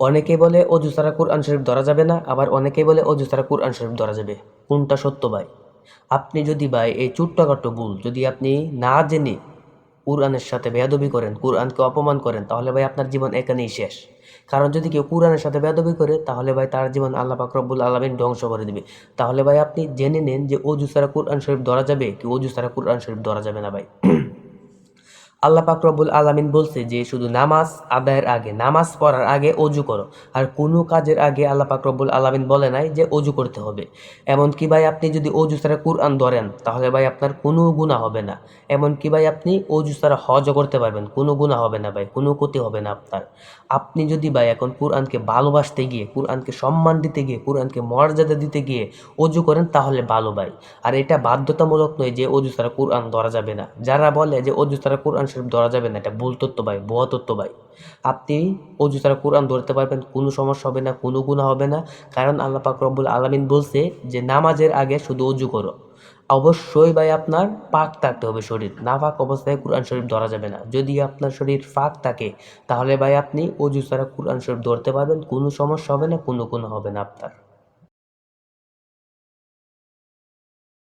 অনেকে বলে অজু ছাড়া কোরআন শরীফ ধরা যাবে না, আবার অনেকে বলে অজু ছাড়া কোরআন শরীফ ধরা যাবে। কোনটা সত্য ভাই? আপনি যদি ভাই এই ছোট্টখাটো ভুল, যদি আপনি না জেনে কোরআনের সাথে বেয়াদবি করেন, কোরআনকে অপমান করেন, তাহলে ভাই আপনার জীবন এখানেই শেষ। কারণ যদি কেউ কোরআনের সাথে বেয়াদবি করে, তাহলে ভাই তার জীবন আল্লাহ পাক রব্বুল আলমিন ধ্বংস করে দেবে। তাহলে ভাই আপনি জেনে নেন যে অজু ছাড়া কোরআন শরীফ ধরা যাবে কি অজু ছাড়া কোরআন শরীফ ধরা যাবে না ভাই। আল্লাহ পাক রব্বুল আলামিন বলছে যে শুধু নামাজ আদায়ের আগে, নামাজ পড়ার আগে অজু করো। আর কোনো কাজের আগে আল্লাহ পাক রব্বুল আলামিন বলে নাই যে অজু করতে হবে। এমনকি ভাই আপনি যদি অজু ছাড়া কুরআন ধরেন, তাহলে ভাই আপনার কোনো গুণা হবে না। এমনকি ভাই আপনি অজু ছাড়া হজও করতে পারবেন, কোনো গুণা হবে না ভাই, কোনো ক্ষতি হবে না আপনার। আপনি যদি ভাই এখন কুরআনকে ভালোবাসতে গিয়ে, কুরআনকে সম্মান দিতে গিয়ে, কুরআনকে মর্যাদা দিতে গিয়ে অজু করেন, তাহলে ভালো ভাই। আর এটা বাধ্যতামূলক নয় যে অজু ছাড়া কুরআন ধরা যাবে না। যারা বলে যে অজু ছাড়া কুরআন শরীফ ধরা যাবে না, এটা ভুল তথ্য ভাই, ভুয়া তত্ত্ব ভাই। আপনি অজু ছাড়া কোরআন ধরতে পারবেন, কোনো সমস্যা হবে না, কোনো গুণা হবে না। কারণ আল্লাহ পাক রব্বুল আলমিন বলছে যে, নামাজের আগে শুধু অজু করো। অবশ্যই ভাই আপনার পাক থাকতে হবে শরীর, না পাক অবস্থায় কোরআন শরীফ ধরা যাবে না। যদি আপনার শরীর ফাঁক থাকে, তাহলে ভাই আপনি অজু ছাড়া কোরআন শরীফ ধরতে পারবেন, কোনো সমস্যা হবে না, কোনো কোনো হবে না আপনার।